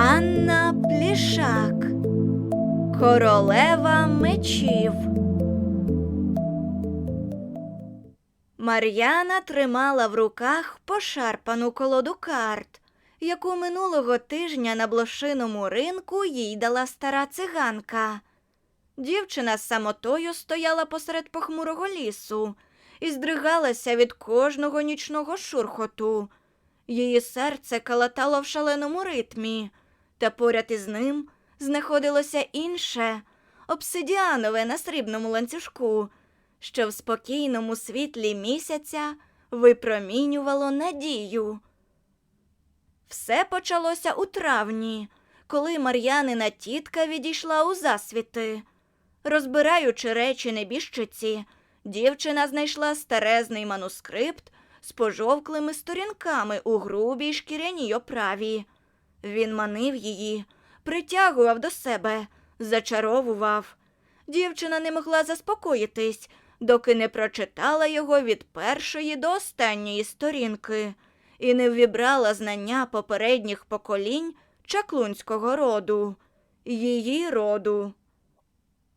Анна Плішак, Королева мечів. Мар'яна тримала в руках пошарпану колоду карт, яку минулого тижня на блошиному ринку їй дала стара циганка. Дівчина з самотою стояла посеред похмурого лісу і здригалася від кожного нічного шурхоту. Її серце калатало в шаленому ритмі, та поряд із ним знаходилося інше, обсидіанове на срібному ланцюжку, що в спокійному світлі місяця випромінювало надію. Все почалося у травні, коли Мар'янина тітка відійшла у засвіти. Розбираючи речі небіжчиці, дівчина знайшла старезний манускрипт з пожовклими сторінками у грубій шкіряній оправі. Він манив її, притягував до себе, зачаровував. Дівчина не могла заспокоїтись, доки не прочитала його від першої до останньої сторінки і не ввібрала знання попередніх поколінь чаклунського роду, її роду.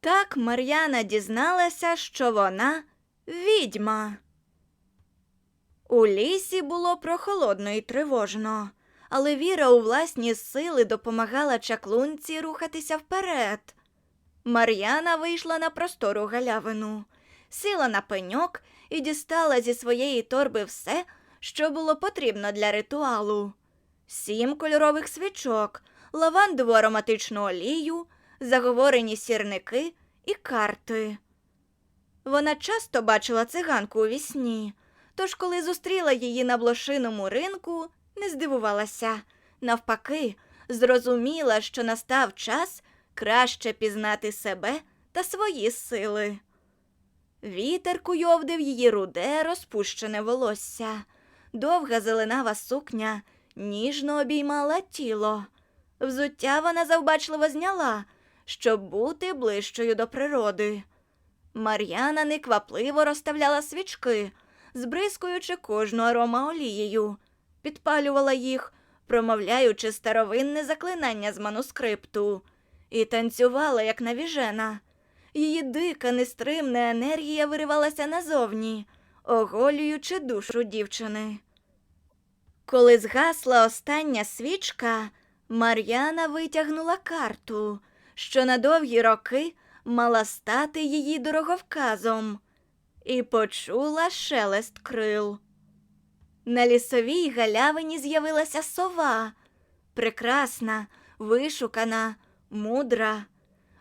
Так Мар'яна дізналася, що вона відьма. У лісі було прохолодно і тривожно, але віра у власні сили допомагала чаклунці рухатися вперед. Мар'яна вийшла на простору галявину, сіла на пеньок і дістала зі своєї торби все, що було потрібно для ритуалу: сім кольорових свічок, лавандову ароматичну олію, заговорені сірники і карти. Вона часто бачила циганку у вісні, тож, коли зустріла її на блошиному ринку, не здивувалася. Навпаки, зрозуміла, що настав час краще пізнати себе та свої сили. Вітер куйовдив її руде, розпущене волосся. Довга зеленава сукня ніжно обіймала тіло. Взуття вона завбачливо зняла, щоб бути ближчою до природи. Мар'яна неквапливо розставляла свічки, збризкуючи кожну арома олією, підпалювала їх, промовляючи старовинне заклинання з манускрипту, і танцювала, як навіжена. Її дика, нестримна енергія виривалася назовні, оголюючи душу дівчини. Коли згасла остання свічка, Мар'яна витягнула карту, що на довгі роки мала стати її дороговказом, і почула шелест крил. На лісовій галявині з'явилася сова, прекрасна, вишукана, мудра.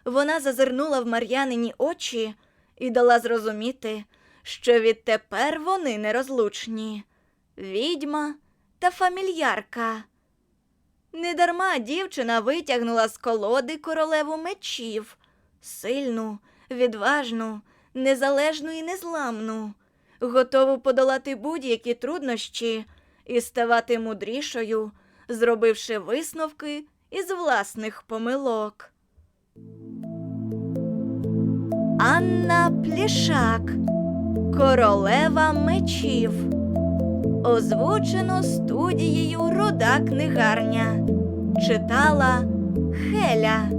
Вона зазирнула в Мар'янині очі і дала зрозуміти, що відтепер вони нерозлучні відьма та фамільярка. Недарма дівчина витягнула з колоди королеву мечів сильну, відважну, незалежну і незламну, готову подолати будь-які труднощі і ставати мудрішою, зробивши висновки із власних помилок. Анна Плішак Королева мечів. Озвучено студією Руда книгарня. Читала Хеля.